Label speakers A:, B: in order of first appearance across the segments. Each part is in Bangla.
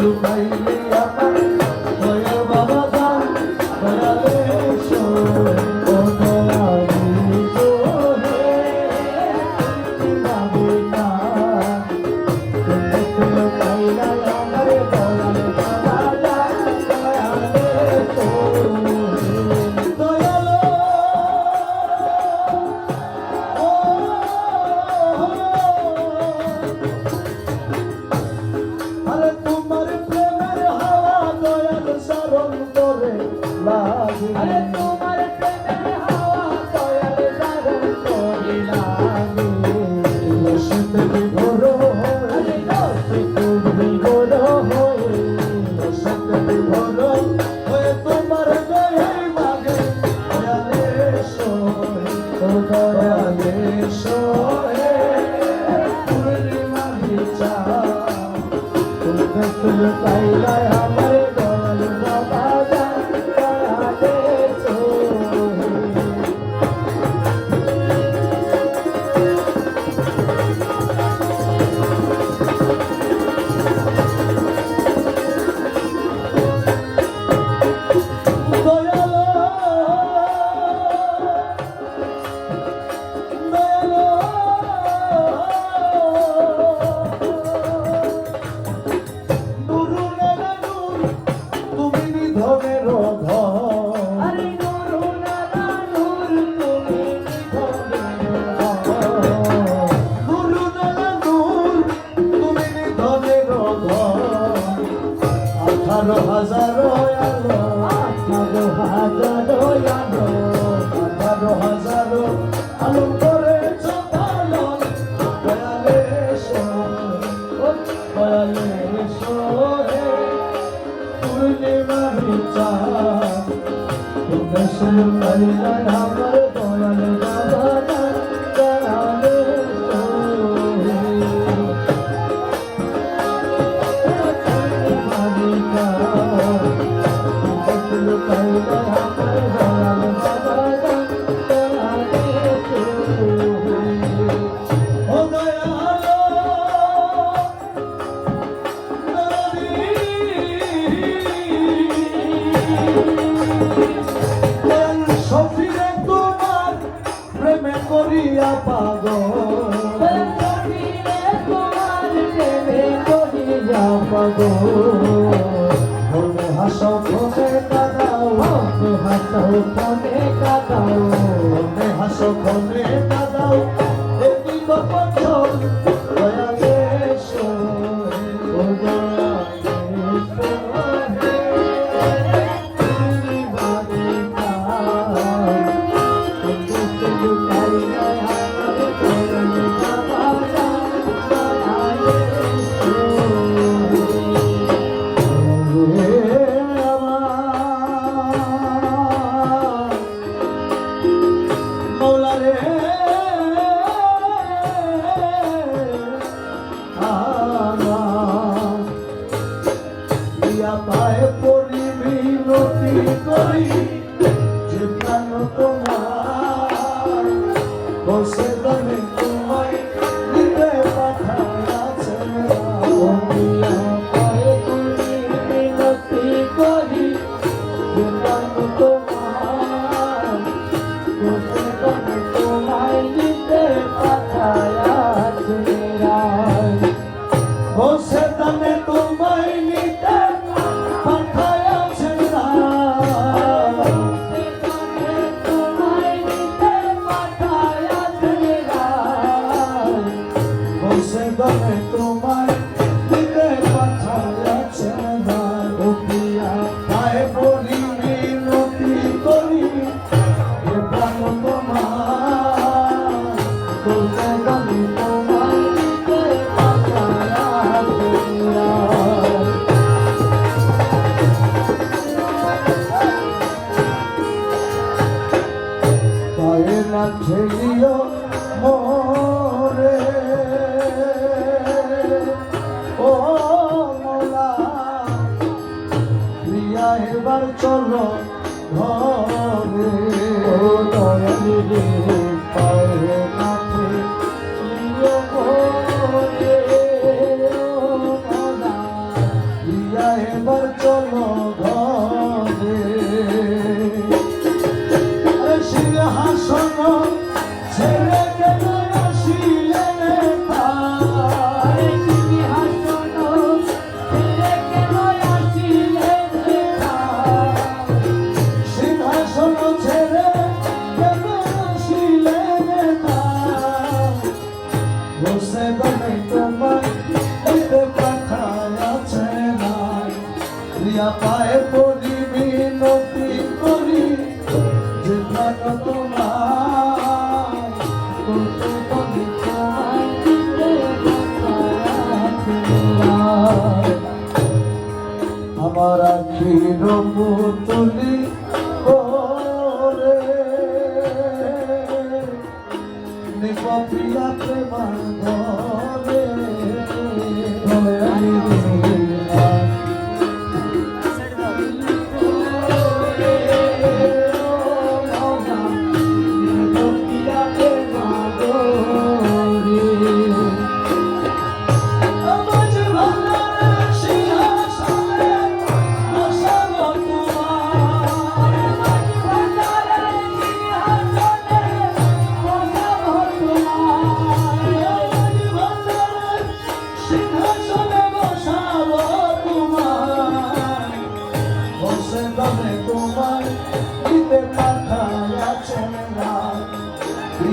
A: Quando vai চরণ করে লাগে হাসাও ঘরে কাদাও।
B: হাসাও
A: জানো তোমার বসে
B: চলো পায় পরি বিনতি করি জীবন তোমার
A: আমার আখির Putuli নিপিয়া প্রেমার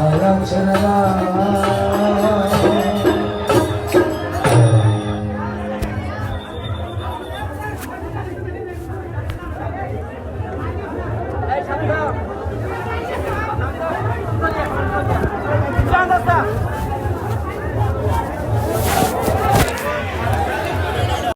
A: I am Karam Chanada.